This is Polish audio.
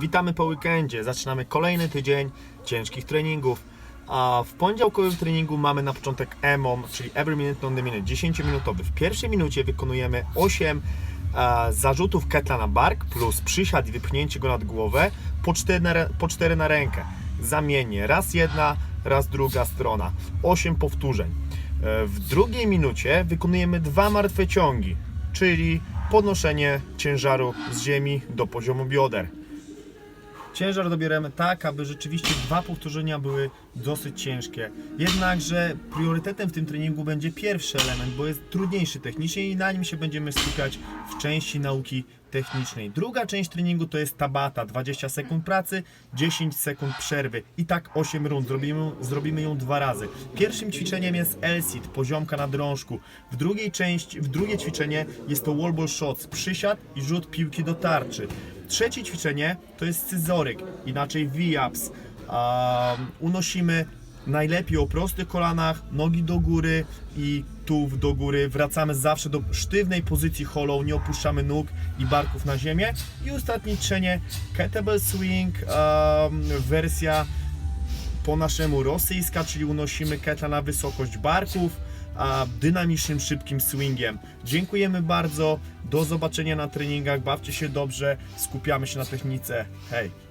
Witamy po weekendzie. Zaczynamy kolejny tydzień ciężkich treningów. A w poniedziałkowym treningu mamy na początek EMOM, czyli Every Minute on the Minute, 10-minutowy. W pierwszej minucie wykonujemy 8 e, zarzutów ketla na bark plus przysiad i wypchnięcie go nad głowę po 4 na, po 4 na rękę. Zamiennie raz jedna, raz druga strona. 8 powtórzeń. E, W drugiej minucie wykonujemy dwa martwe ciągi, czyli podnoszenie ciężaru z ziemi do poziomu bioder. Ciężar dobieramy tak, aby rzeczywiście dwa powtórzenia były dosyć ciężkie. Jednakże priorytetem w tym treningu będzie pierwszy element, bo jest trudniejszy technicznie i na nim się będziemy skupiać w części nauki technicznej. Druga część treningu to jest tabata, 20 sekund pracy, 10 sekund przerwy i tak 8 rund. Zrobimy, zrobimy ją dwa razy. Pierwszym ćwiczeniem jest L-sit, poziomka na drążku. W drugiej części, w drugie ćwiczenie jest to wall ball shots, przysiad i rzut piłki do tarczy. Trzecie ćwiczenie to jest scyzoryk, inaczej V-ups. Um, unosimy najlepiej o prostych kolanach, nogi do góry i tułów do góry. Wracamy zawsze do sztywnej pozycji hollow, nie opuszczamy nóg i barków na ziemię. I ostatnie ćwiczenie kettlebell swing, um, wersja po naszemu rosyjska, czyli unosimy ketla na wysokość barków, a dynamicznym, szybkim swingiem. Dziękujemy bardzo, do zobaczenia na treningach, bawcie się dobrze, skupiamy się na technice. Hej!